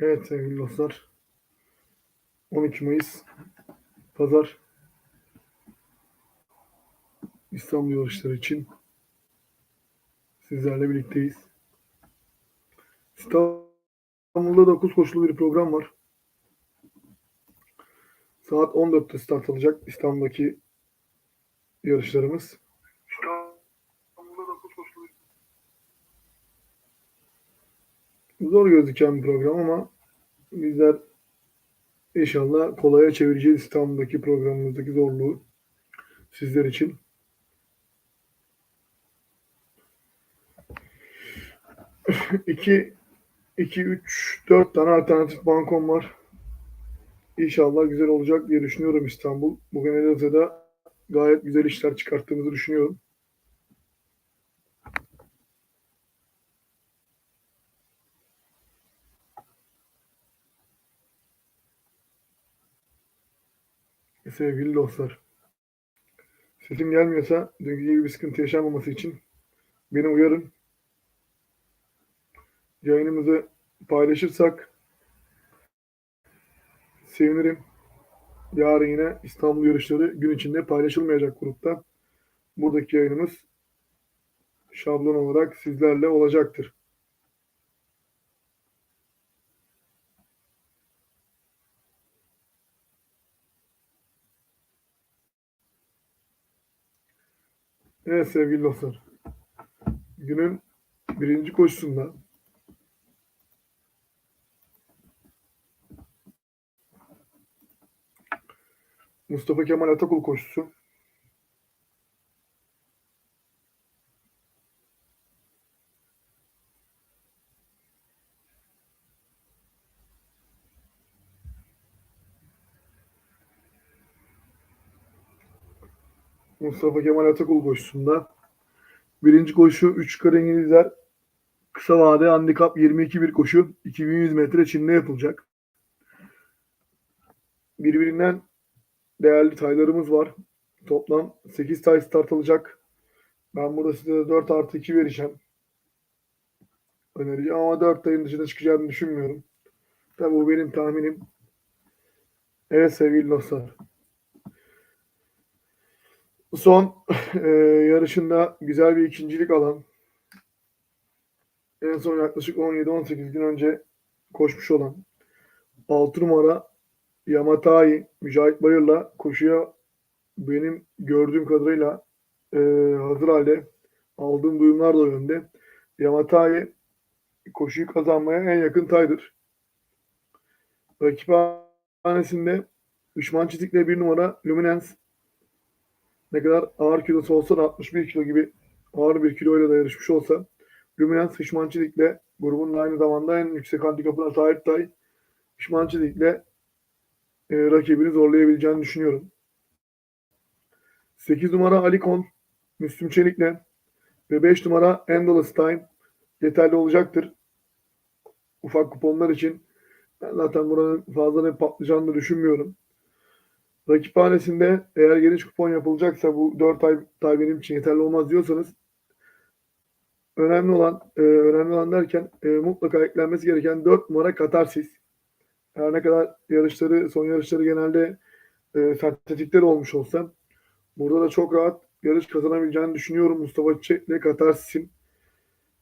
Evet sevgili dostlar. 12 Mayıs Pazar İstanbul yarışları için sizlerle birlikteyiz. İstanbul'da 9 koşulu bir program var. Saat 14'te start alacak İstanbul'daki yarışlarımız. İstanbul'da 9 koşulu Zor gözüken program ama bizler inşallah kolaya çevireceğiz İstanbul'daki programımızdaki zorluğu sizler için. İki, iki, üç, dört tane alternatif bankom var. İnşallah güzel olacak diye düşünüyorum İstanbul. Bugün Elazığ'da gayet güzel işler çıkarttığımızı düşünüyorum. Sevgili dostlar. Sesim gelmiyorsa dünkü gibi bir sıkıntı yaşanmaması için beni uyarın. Yayınımızı paylaşırsak sevinirim. Yarın yine İstanbul yarışları gün içinde paylaşılmayacak grupta. Buradaki yayınımız şablon olarak sizlerle olacaktır. Evet sevgili dostlar. Günün birinci koşusunda Mustafa Kemal Atakul koşusu. Mustafa Kemal Atakul koşusunda. Birinci koşu 3 kare İngilizler kısa vade handikap 22 bir koşu 2100 metre Çin'de yapılacak. Birbirinden değerli taylarımız var. Toplam 8 tay start alacak. Ben burada size de 4 artı 2 vereceğim. Önereceğim ama 4 tayın dışında çıkacağını düşünmüyorum. Tabi bu benim tahminim. Evet sevgili dostlar. Son e, yarışında güzel bir ikincilik alan. En son yaklaşık 17-18 gün önce koşmuş olan 6 numara Yamatai Mücahit Bayır'la koşuya benim gördüğüm kadarıyla e, hazır halde aldığım duyumlar da yönde. Yamatai koşuyu kazanmaya en yakın taydır. Rakiphanesinde düşman çizikle bir numara Luminance ne kadar ağır kilosu olsa da 61 kilo gibi ağır bir kiloyla da yarışmış olsa Luminance Fişmançilik'le grubun aynı zamanda en yüksek handikapına sahip tay Fişmançilik'le e, rakibini zorlayabileceğini düşünüyorum. 8 numara Alikon Müslüm Çelik'le ve 5 numara Endless Time yeterli olacaktır. Ufak kuponlar için ben zaten buranın fazla ne patlayacağını düşünmüyorum. Rakiphanesinde eğer geniş kupon yapılacaksa bu 4 ay, ay benim için yeterli olmaz diyorsanız önemli olan e, önemli olan derken e, mutlaka eklenmesi gereken 4 numara Katarsis. Her ne kadar yarışları son yarışları genelde e, sertletikler olmuş olsa burada da çok rahat yarış kazanabileceğini düşünüyorum Mustafa Çiçek ile Katarsis'in.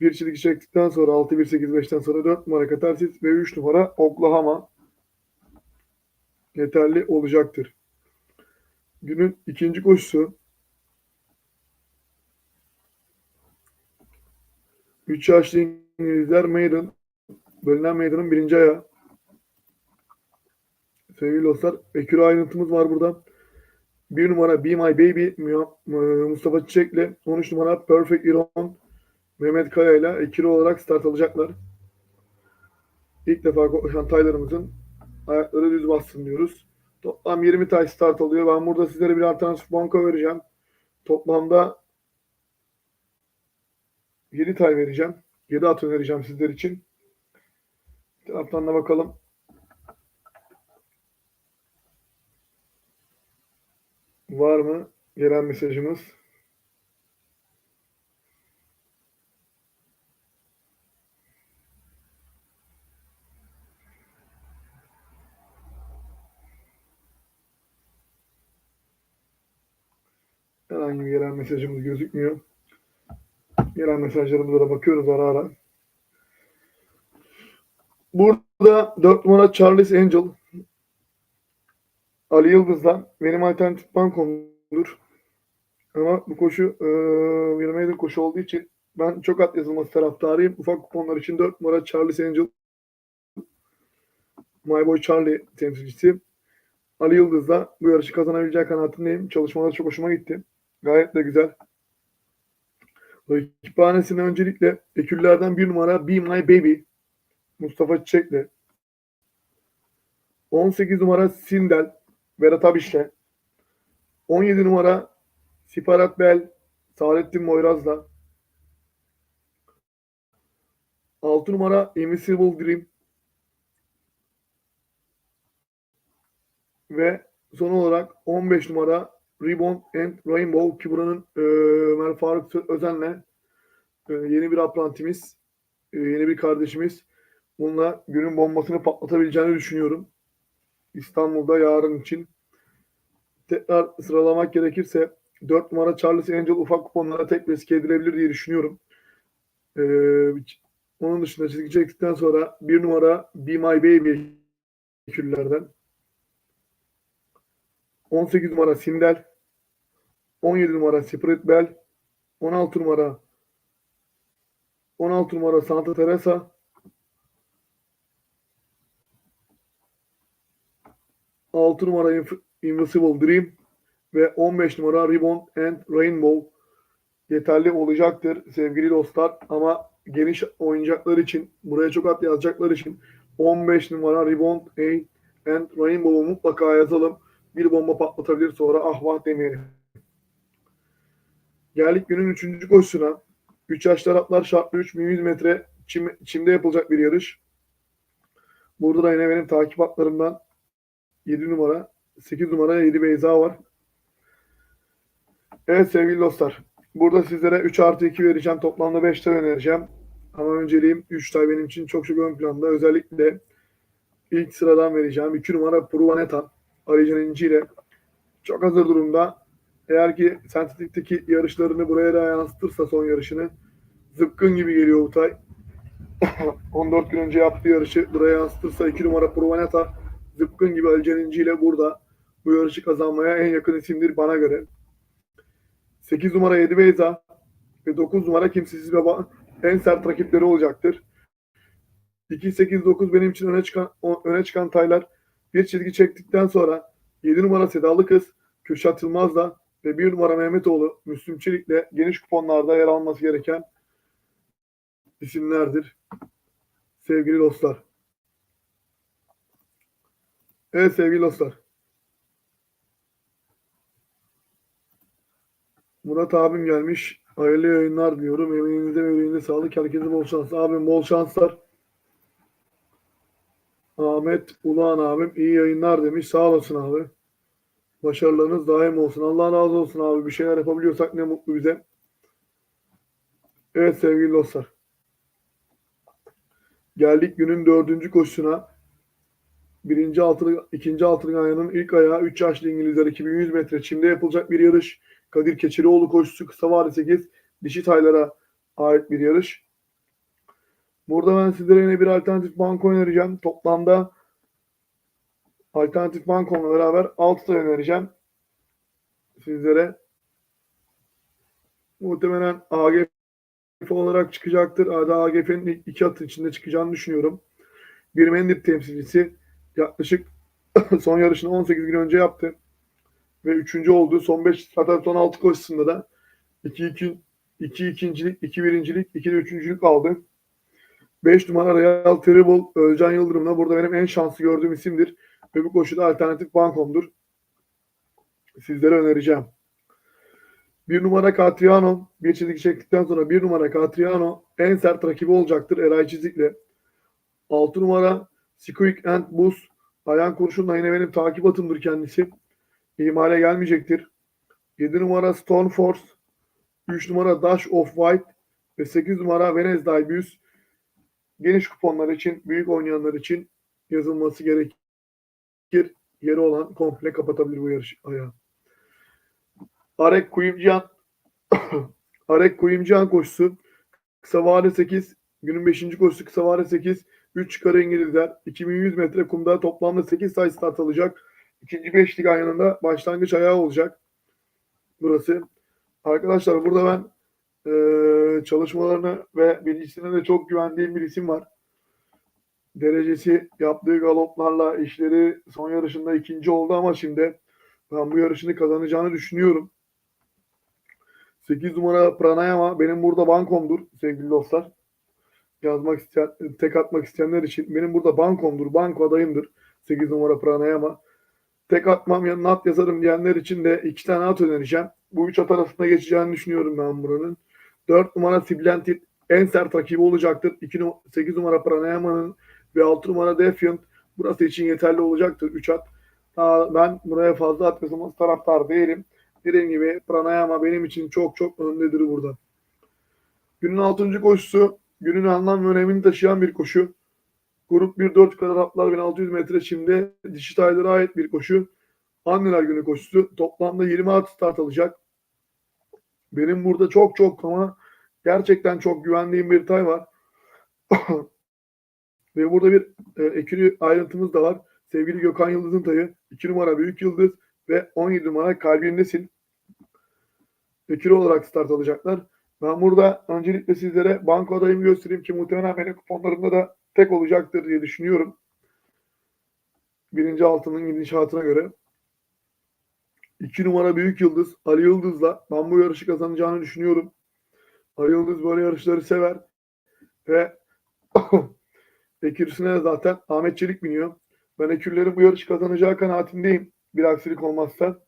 Bir çizgi çektikten sonra 6-1-8-5'ten sonra 4 numara Katarsis ve 3 numara Oklahoma yeterli olacaktır. Günün ikinci koşusu 3 yaşlı İngilizler Maiden bölünen Maiden'ın birinci ayağı. Sevgili dostlar, Bekir ayrıntımız var burada. Bir numara Be My Baby Mustafa Çiçek'le 13 numara Perfect Iron Mehmet Kaya ile ikili olarak start alacaklar. İlk defa koşan taylarımızın ayakları düz bassın diyoruz. Toplam 20 tay start alıyor. Ben burada sizlere bir alternatif banka vereceğim. Toplamda 7 tay vereceğim. 7 at önereceğim sizler için. Bir taraftan da bakalım. Var mı gelen mesajımız? herhangi bir gelen mesajımız gözükmüyor. Gelen mesajlarımıza da bakıyoruz ara ara. Burada 4 numara Charles Angel Ali Yıldız'dan benim alternatif bankomdur. Ama bu koşu e, meydan koşu olduğu için ben çok at yazılması taraftarıyım. Ufak kuponlar için 4 numara Charles Angel My Boy Charlie temsilcisi. Ali Yıldız da bu yarışı kazanabileceği kanaatindeyim. Çalışmaları çok hoşuma gitti. Gayet de güzel. Rakip hanesine öncelikle ekürlerden bir numara Be My Baby Mustafa Çiçek'le. 18 numara Sindel Berat Abiş'le. 17 numara Siparat Bel Saadettin Moyraz'la. 6 numara Invisible Dream. Ve son olarak 15 numara Ribbon and Rainbow ki buranın e, Ömer Faruk Özen'le e, yeni bir aprantimiz, e, yeni bir kardeşimiz. Bununla günün bombasını patlatabileceğini düşünüyorum. İstanbul'da yarın için. Tekrar sıralamak gerekirse 4 numara Charles Angel ufak kuponlara tek riske edilebilir diye düşünüyorum. E, onun dışında çizgi çektikten sonra 1 numara Be My Baby küllerden. 18 numara Sindel, 17 numara Spirit Bell, 16 numara 16 numara Santa Teresa, 6 numara Invisible Dream ve 15 numara Ribbon and Rainbow yeterli olacaktır sevgili dostlar. Ama geniş oyuncaklar için, buraya çok at yazacaklar için 15 numara Ribbon and Rainbow'u mutlaka yazalım bir bomba patlatabilir sonra ah vah demeyelim. Geldik günün üçüncü koşusuna. 3 yaşlı Araplar şartlı 3100 metre çim, çimde yapılacak bir yarış. Burada da yine benim takip atlarımdan 7 numara, 8 numara 7 Beyza var. Evet sevgili dostlar. Burada sizlere 3 artı 2 vereceğim. Toplamda 5 tane önereceğim. Ama önceliğim 3 tay benim için çok çok ön planda. Özellikle ilk sıradan vereceğim. 2 numara Pruvaneta. Araycan İnci ile çok hazır durumda. Eğer ki Sentetik'teki yarışlarını buraya da yansıtırsa son yarışını zıpkın gibi geliyor Utay. 14 gün önce yaptığı yarışı buraya yansıtırsa 2 numara Provaneta zıpkın gibi Alican İnci ile burada bu yarışı kazanmaya en yakın isimdir bana göre. 8 numara 7 Beyza ve 9 numara Kimsesiz Baba en sert rakipleri olacaktır. 2-8-9 benim için öne çıkan öne çıkan taylar bir çizgi çektikten sonra 7 numara Sedalı Kız, Kürşat Yılmaz'la ve 1 numara Mehmetoğlu Müslüm Çelik'le geniş kuponlarda yer alması gereken isimlerdir. Sevgili dostlar. Evet sevgili dostlar. Murat abim gelmiş. Hayırlı yayınlar diyorum. Emeğinize ve yüreğinize sağlık. Herkese bol şans. Abim bol şanslar. Ahmet Ulan abim iyi yayınlar demiş. Sağ olasın abi. Başarılarınız daim olsun. Allah razı olsun abi. Bir şeyler yapabiliyorsak ne mutlu bize. Evet sevgili dostlar. Geldik günün dördüncü koşusuna. Birinci altılı, ikinci ayağının ilk ayağı 3 yaşlı İngilizler 2100 metre çimde yapılacak bir yarış. Kadir Keçirioğlu koşusu kısa vade 8 dişi taylara ait bir yarış. Burada ben sizlere yine bir alternatif banko önereceğim. Toplamda alternatif bankomla beraber 6 tane önereceğim. Sizlere muhtemelen AGF olarak çıkacaktır. Ada AGF'nin iki atı içinde çıkacağını düşünüyorum. Bir Mendip temsilcisi yaklaşık son yarışını 18 gün önce yaptı. Ve üçüncü oldu. Son 5 zaten son 6 koşusunda da 2 2 2 ikincilik, 2 birincilik, 2 de üçüncülük aldı. 5 numara Real Terrible Özcan Yıldırım'la burada benim en şanslı gördüğüm isimdir. Ve bu koşuda alternatif bankomdur. Sizlere önereceğim. Bir numara Catriano. Bir çizgi çektikten sonra bir numara Catriano en sert rakibi olacaktır Eray Çizik'le. 6 numara Squeak and Boost. Ayağın kurşunla yine benim takip atımdır kendisi. İhmale gelmeyecektir. 7 numara Stone Force. 3 numara Dash of White. Ve 8 numara Wednesday Buse geniş kuponlar için, büyük oynayanlar için yazılması gerekir. Yeri olan komple kapatabilir bu yarış ayağı. Arek Kuyumcuyan Arek Kuyumcuyan koşusu kısa vade 8 günün 5. koşusu kısa vade 8 3 çıkarı İngilizler 2100 metre kumda toplamda 8 sayı start alacak. İkinci beşlik ayağında başlangıç ayağı olacak. Burası. Arkadaşlar burada ben eee, çalışmalarını ve bilgisine de çok güvendiğim bir isim var. Derecesi yaptığı galoplarla işleri son yarışında ikinci oldu ama şimdi ben bu yarışını kazanacağını düşünüyorum. 8 numara Pranayama benim burada bankomdur sevgili dostlar. Yazmak isteyen, tek atmak isteyenler için benim burada bankomdur, banko adayımdır. 8 numara Pranayama. Tek atmam yanına at yazarım diyenler için de iki tane at önereceğim. Bu üç at arasında geçeceğini düşünüyorum ben buranın. 4 numara Siblentit en sert rakibi olacaktır. 2 num- 8 numara Pranayama'nın ve 6 numara Defiant burası için yeterli olacaktır 3 at. Daha ben buraya fazla at yazılması taraftar değilim. Dediğim gibi Pranayama benim için çok çok öndedir burada. Günün 6. koşusu günün anlam ve önemini taşıyan bir koşu. Grup 1-4 kadar atlar 1600 metre çimde dişi ait bir koşu. Anneler günü koşusu. Toplamda 20 at start alacak. Benim burada çok çok ama gerçekten çok güvendiğim bir tay var. Ve burada bir e, ekürü ayrıntımız da var. Sevgili Gökhan Yıldız'ın tayı. 2 numara Büyük Yıldız ve 17 numara Kalbindesin. Ekürü olarak start alacaklar. Ben burada öncelikle sizlere banko adayımı göstereyim ki muhtemelen benim kuponlarımda da tek olacaktır diye düşünüyorum. Birinci altının gidişatına göre. 2 numara Büyük Yıldız Ali Yıldız'la ben bu yarışı kazanacağını düşünüyorum. Ali Yıldız böyle yarışları sever ve ekürsüne zaten Ahmet Çelik biniyor. Ben ekürlerin bu yarışı kazanacağı kanaatindeyim. Bir aksilik olmazsa.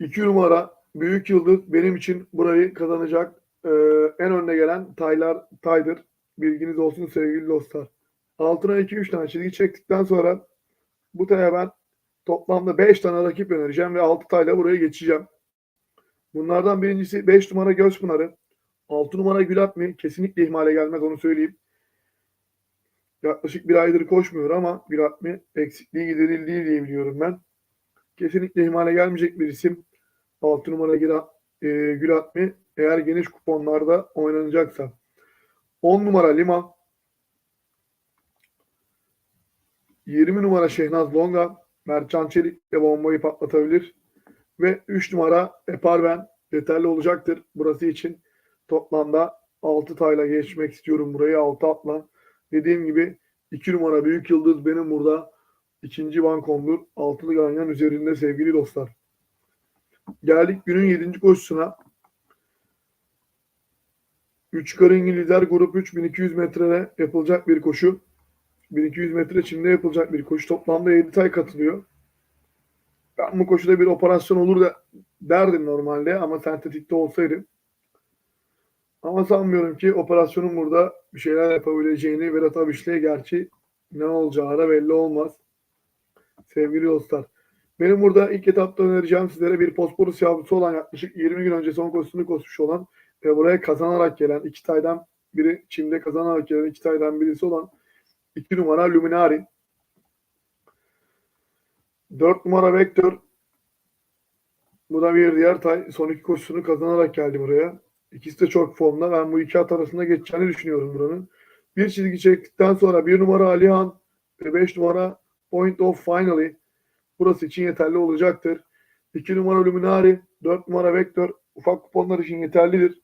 2 numara Büyük Yıldız benim için burayı kazanacak e, en önde gelen taylar taydır. Bilginiz olsun sevgili dostlar. Altına 2-3 tane çizgi çektikten sonra bu taya ben toplamda 5 tane rakip önereceğim ve 6 tayla buraya geçeceğim. Bunlardan birincisi 5 numara Gözpınarı. 6 numara Gülatmi kesinlikle ihmale gelmez onu söyleyeyim. Yaklaşık bir aydır koşmuyor ama Gülatmi eksikliği giderildiği diye biliyorum ben. Kesinlikle ihmale gelmeyecek bir isim. 6 numara e, Gülatmi eğer geniş kuponlarda oynanacaksa. 10 numara Lima. 20 numara Şehnaz Longa. Mertcan Çelik de bombayı patlatabilir. Ve 3 numara Eparven yeterli olacaktır burası için. Toplamda 6 tayla geçmek istiyorum burayı 6 atla. Dediğim gibi 2 numara Büyük Yıldız benim burada ikinci bankomdur. Altılı ganyan üzerinde sevgili dostlar. Geldik günün 7. koşusuna. 3 kar İngilizler grup 3 1200 metrede yapılacak bir koşu. 1200 metre çimde yapılacak bir koşu. Toplamda 7 tay katılıyor. Ben bu koşuda bir operasyon olur da derdim normalde ama sentetikte olsaydı. Ama sanmıyorum ki operasyonun burada bir şeyler yapabileceğini Vedat Abiş'le gerçi ne olacağı da belli olmaz. Sevgili dostlar. Benim burada ilk etapta önereceğim sizlere bir Bosporus yavrusu olan yaklaşık 20 gün önce son koşusunu koşmuş olan ve buraya kazanarak gelen iki taydan biri Çim'de kazanarak gelen iki taydan birisi olan 2 numara Luminari. 4 numara Vektör. Bu da bir diğer tay. Son iki koşusunu kazanarak geldi buraya. İkisi de çok formda. Ben bu iki at arasında geçeceğini düşünüyorum buranın. Bir çizgi çektikten sonra bir numara Alihan ve 5 numara Point of Finally burası için yeterli olacaktır. 2 numara Luminari, 4 numara Vektör ufak kuponlar için yeterlidir.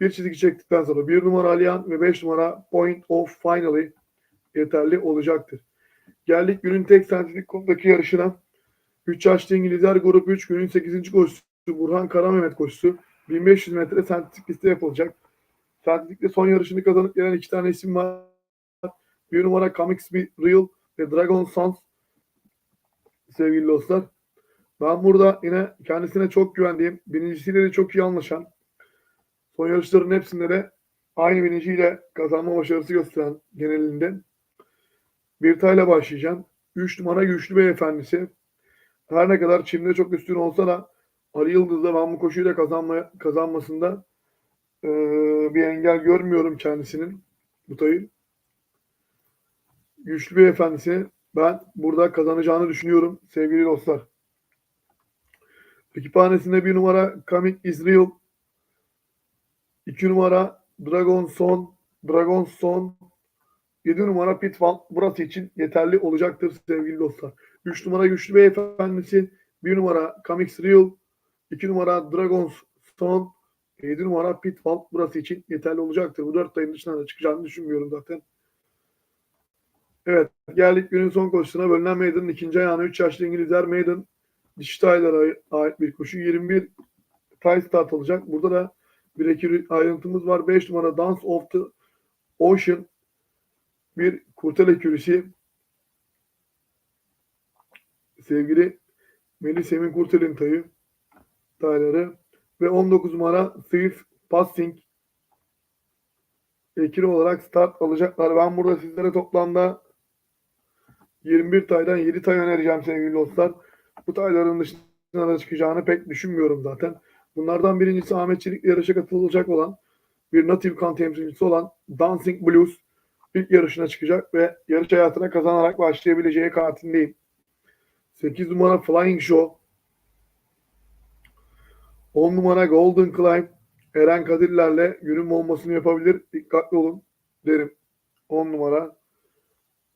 Bir çizgi çektikten sonra 1 numara Alihan ve 5 numara Point of Finally yeterli olacaktır. Geldik günün tek sentetik kumdaki yarışına. 3 yaşlı İngilizler grup 3 günün 8. koşusu Burhan Karamehmet koşusu. 1500 metre sentetik liste yapılacak. Sentetikte son yarışını kazanıp gelen iki tane isim var. Bir numara Comics Be Real ve Dragon Sons sevgili dostlar. Ben burada yine kendisine çok güvendiğim, birincisiyle de çok iyi anlaşan, son yarışların hepsinde de aynı biniciyle kazanma başarısı gösteren genelinde bir tayla başlayacağım. 3 numara Güçlü Beyefendisi. Her ne kadar Çim'de çok üstün olsa da Ali Yıldız'da ben bu koşuyla kazanma, kazanmasında e, bir engel görmüyorum kendisinin bu tayı. Güçlü Beyefendisi ben burada kazanacağını düşünüyorum sevgili dostlar. Ekiphanesinde bir numara Coming is Real. 2 numara Dragon Son. Dragon Son. 7 numara Pitfall burası için yeterli olacaktır sevgili dostlar. 3 numara Güçlü Beyefendisi. 1 numara Comix Real. 2 numara Dragon Son. 7 numara Pitfall burası için yeterli olacaktır. Bu 4 tayın dışına da çıkacağını düşünmüyorum zaten. Evet geldik günün son koşusuna. Bölünen Maiden'ın ikinci ayağına 3 yaşlı İngilizler Maiden dişi taylara ait bir koşu. 21 tay start alacak. Burada da bir iki ayrıntımız var. 5 numara Dance of the Ocean bir kurtel ekürisi sevgili Melih Semin Kurtel'in tayı tayları ve 19 numara Swift Passing ekili olarak start alacaklar. Ben burada sizlere toplamda 21 taydan 7 tay önereceğim sevgili dostlar. Bu tayların dışına çıkacağını pek düşünmüyorum zaten. Bunlardan birincisi Ahmet Çelik'le yarışa katılacak olan bir native kan temsilcisi olan Dancing Blues ilk yarışına çıkacak ve yarış hayatına kazanarak başlayabileceği kanaatindeyim. 8 numara Flying Show 10 numara Golden Climb Eren Kadirler'le günün bombasını yapabilir. Dikkatli olun derim. 10 numara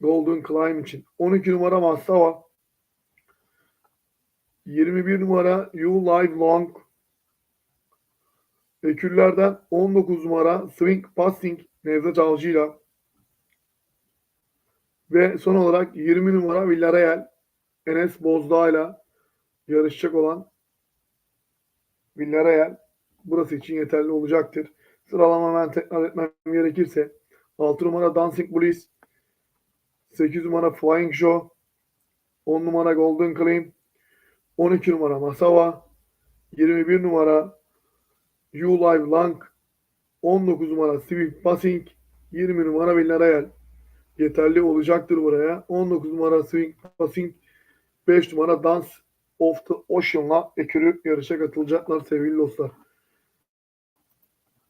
Golden Climb için. 12 numara Masava 21 numara You Live Long Eküllerden 19 numara Swing Passing Nevzat Avcı'yla ve son olarak 20 numara Villarreal Enes Bozdağ'la yarışacak olan Villarreal burası için yeterli olacaktır. Sıralama ben tekrar etmem gerekirse 6 numara Dancing Bliss 8 numara Flying Show 10 numara Golden Claim 12 numara Masava 21 numara You Live Lang 19 numara Swift Passing 20 numara Villarreal yeterli olacaktır buraya. 19 numara Swing Passing 5 numara Dance of the Ocean'la ekürü yarışa katılacaklar sevgili dostlar.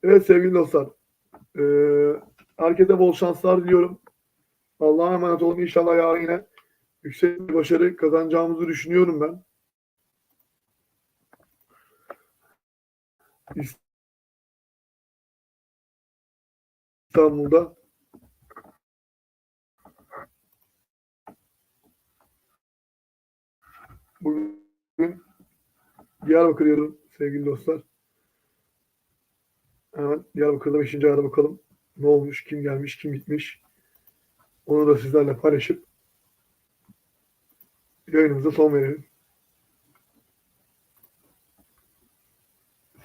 Evet sevgili dostlar. Ee, herkese bol şanslar diliyorum. Allah'a emanet olun. İnşallah yarın yine yüksek bir başarı kazanacağımızı düşünüyorum ben. İstanbul'da bugün Diyarbakır yarın sevgili dostlar. Hemen Diyarbakır'da 5. ayara bakalım. Ne olmuş, kim gelmiş, kim gitmiş. Onu da sizlerle paylaşıp yayınımıza son verelim.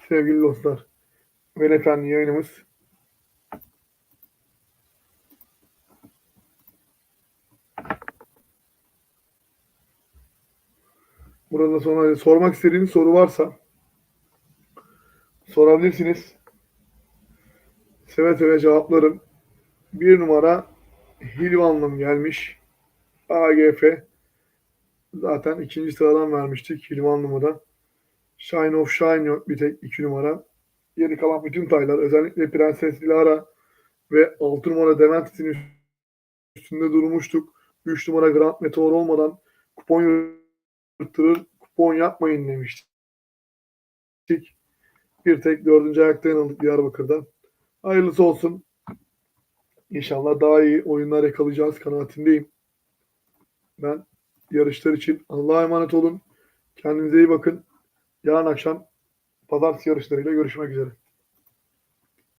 Sevgili dostlar, ve efendim yayınımız Burada sonra sormak istediğiniz soru varsa sorabilirsiniz. Seve seve cevaplarım. Bir numara Hilvanlım gelmiş. AGF. Zaten ikinci sıradan vermiştik Hilvanlım'ı da. Shine of Shine yok bir tek iki numara. Geri kalan bütün taylar özellikle Prenses Dilara ve 6 numara Dementis'in üstünde durmuştuk. 3 numara Grand Meteor olmadan kupon yırtırır, kupon yapmayın demiştik. Bir tek dördüncü ayakta yanıldık Diyarbakır'da. Hayırlısı olsun. İnşallah daha iyi oyunlar yakalayacağız kanaatindeyim. Ben yarışlar için Allah'a emanet olun. Kendinize iyi bakın. Yarın akşam pazartesi yarışlarıyla görüşmek üzere.